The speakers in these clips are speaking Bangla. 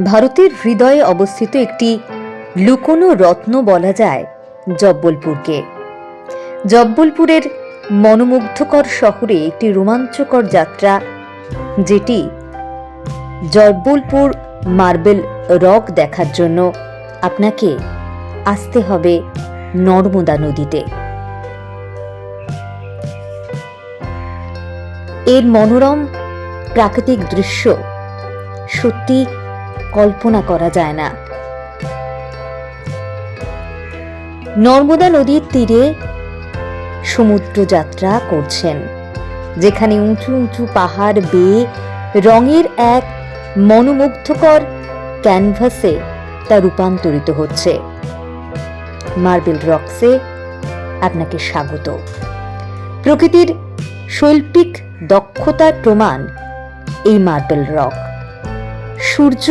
ভারতের হৃদয়ে অবস্থিত একটি লুকোনো রত্ন বলা যায় জব্বলপুরকে। জব্বলপুরের মনোমুগ্ধকর শহরে একটি রোমাঞ্চকর যাত্রা, যেটি জব্বলপুর মার্বেল রক দেখার জন্য আপনাকে আসতে হবে নর্মদা নদীতে। এর মনোরম প্রাকৃতিক দৃশ্য সত্যি কল্পনা করা যায় না। নর্মদা নদীর তীরে সমুদ্র যাত্রা করছেন, যেখানে উঁচু উঁচু পাহাড় বেয়ে রঙের এক মনোমুগ্ধকর ক্যানভাসে তা রূপান্তরিত হচ্ছে। মার্বেল রক্সে আপনাকে স্বাগত। প্রকৃতির শৈল্পিক দক্ষতার প্রমাণ এই মার্বেল রক। সূর্য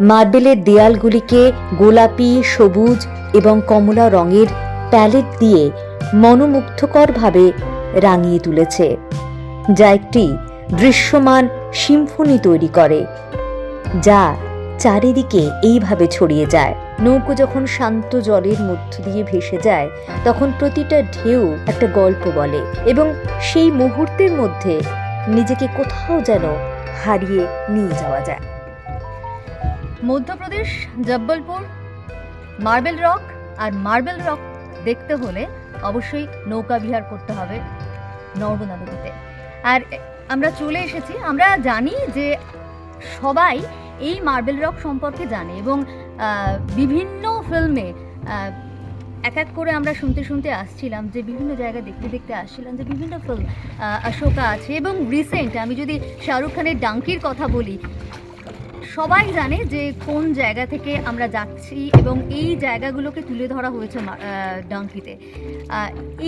মার্বেলের দেয়ালগুলিকে গোলাপি, সবুজ এবং কমলা রঙের প্যালেট দিয়ে মনোমুগ্ধকরভাবে রাঙিয়ে তুলেছে, যা একটি দৃশ্যমান সিম্ফনি তৈরি করে, যা চারিদিকে এইভাবে ছড়িয়ে যায়। নৌকো যখন শান্ত জলের মধ্য দিয়ে ভেসে যায়, তখন প্রতিটা ঢেউ একটা গল্প বলে এবং সেই মুহূর্তের মধ্যে নিজেকে কোথাও যেন হারিয়ে নিয়ে যাওয়া যায়। মধ্যপ্রদেশ, জব্বলপুর, মার্বেল রক আর মার্বেল রক দেখতে হলে অবশ্যই নৌকা বিহার করতে হবে নর্মদা নদীতে। আর আমরা চলে এসেছি, আমরা জানি যে সবাই এই মার্বেল রক সম্পর্কে জানে এবং বিভিন্ন ফিল্মে এক এক করে আমরা শুনতে শুনতে আসছিলাম যে বিভিন্ন জায়গা দেখতে দেখতে আসছিলাম যে বিভিন্ন ফিল্ম অশোকা আছে এবং রিসেন্ট আমি যদি শাহরুখ খানের ডাঙ্কির কথা বলি সবাই জানে যে কোন জায়গা থেকে আমরা যাচ্ছি এবং এই জায়গাগুলোকে তুলে ধরা হয়েছে ডাঙ্কিতে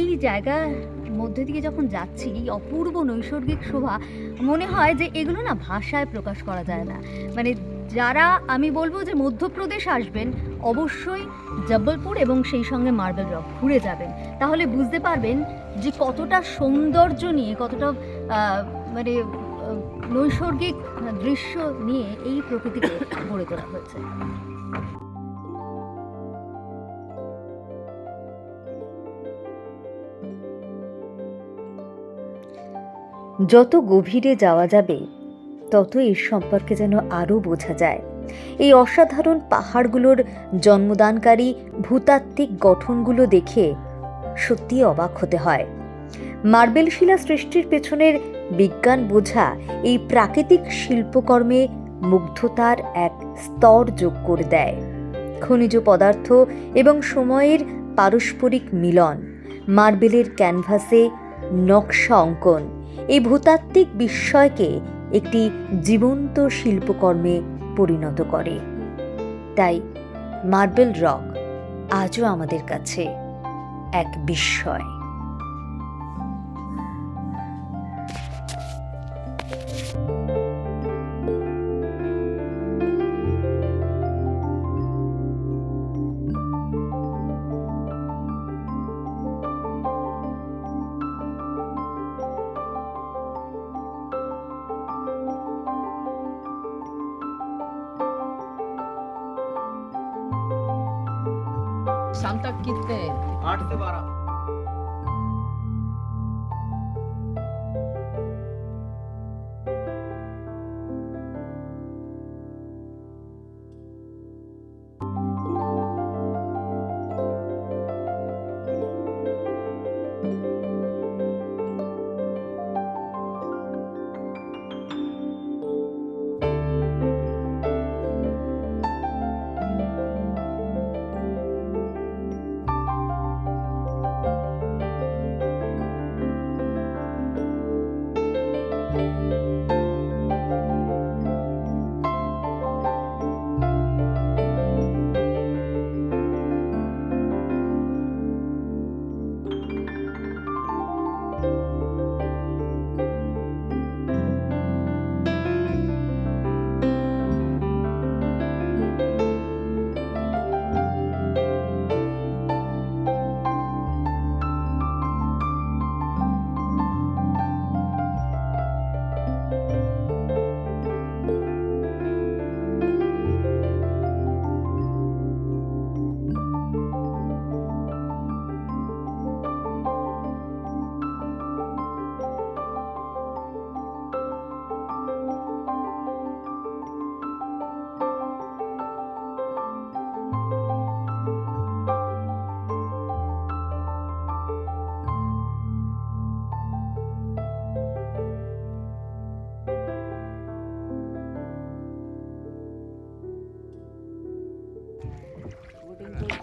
এই জায়গার মধ্যে দিয়ে যখন যাচ্ছি, এই অপূর্ব নৈসর্গিক শোভা, মনে হয় যে এগুলো না ভাষায় প্রকাশ করা যায় না। মানে যারা, আমি বলব যে মধ্যপ্রদেশ আসবেন, অবশ্যই জব্বলপুর এবং সেই সঙ্গে মার্বেল রক ঘুরে যাবেন। তাহলে বুঝতে পারবেন যে কতটা সৌন্দর্য নিয়ে, কতটা মানে নৈসর্গিক দৃশ্য নিয়ে এই প্রকৃতিকে গড়ে তোলা হয়েছে। যত গভীরে যাওয়া যাবে, তত এর সম্পর্কে যেন আরও বোঝা যায়। এই অসাধারণ পাহাড়গুলোর জন্মদানকারী ভূতাত্ত্বিক গঠনগুলো দেখে সত্যি অবাক হতে হয়। মার্বেল শিলা সৃষ্টির পেছনের বিজ্ঞান বোঝা এই প্রাকৃতিক শিল্পকর্মে মুগ্ধতার এক স্তর যোগ করে দেয়। খনিজ পদার্থ এবং সময়ের পারস্পরিক মিলন, মার্বেলের ক্যানভাসে নকশা অঙ্কন, এই ভূতাত্ত্বিক বিস্ময়কে একটি জীবন্ত শিল্পকর্মে পরিণত করে। তাই মার্বেল রক আজও আমাদের কাছে এক বিস্ময়। शाम तक कितने आठ से बारह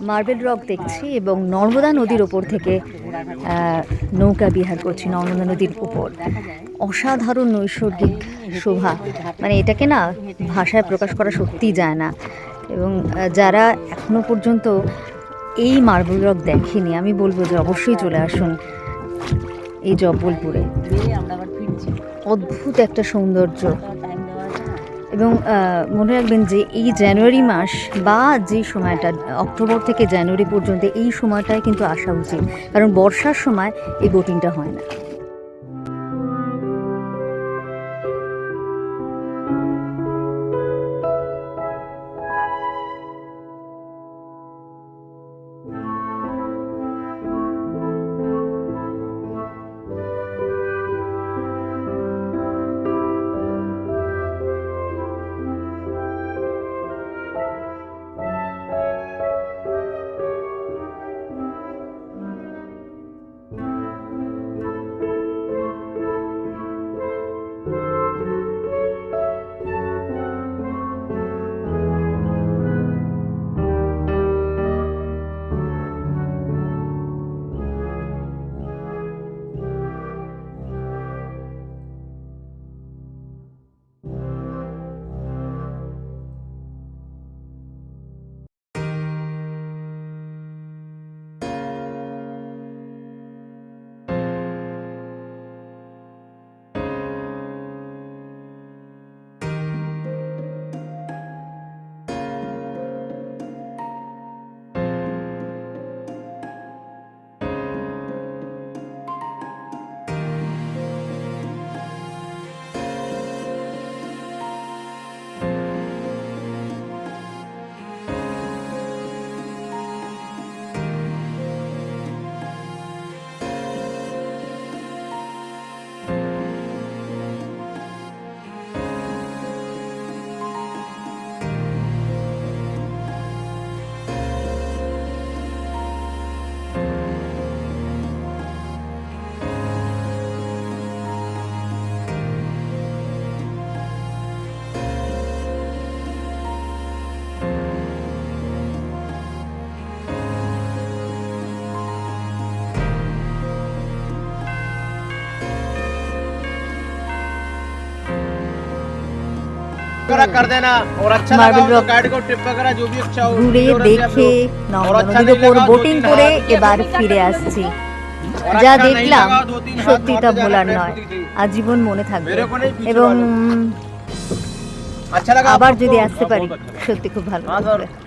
মার্বেল রক দেখছি এবং নর্মদা নদীর ওপর থেকে নৌকা বিহার করছি নর্মদা নদীর উপর। অসাধারণ নৈসর্গিক শোভা। মানে এটাকে না, ভাষায় প্রকাশ করা সত্যিই যায় না। এবং যারা এখনও পর্যন্ত এই মার্বেল রক দেখেনি, আমি বলব যে অবশ্যই চলে আসুন এই জব্বলপুরে। অদ্ভুত একটা সৌন্দর্য। এবং মনে রাখবেন যে এই জানুয়ারি মাস বা যে সময়টা, অক্টোবর থেকে জানুয়ারি পর্যন্ত এই সময়টায় কিন্তু আসা উচিত। কারণ বর্ষার সময় এই বোটিংটা হয় না। वगैरह कर देना और अच्छा Marble लगा हो rock तो गाइड को टिप वगैरह जो भी अच्छा हो ঘুরে video रख দেখে दिया और নর্মদা अच्छा নদীর नहीं ওপর लगा, दो বোটিং तीन করে हाथ এবার ফিরে আসছি और যা अच्छा नहीं দেখলাম लगा, दो तीन हाथ সত্যি তা मारते जाना ভোলার friend নয় खुद ही थी। আজীবন মনে থাকবে मेरे को नहीं पीछे এবং वाले। উম, अच्छा लगा আবার आपको? যদি আসতে हाँ, পারি बहुत अच्छा लगा। সত্যি খুব ভালো हाँ, লাগবে सर।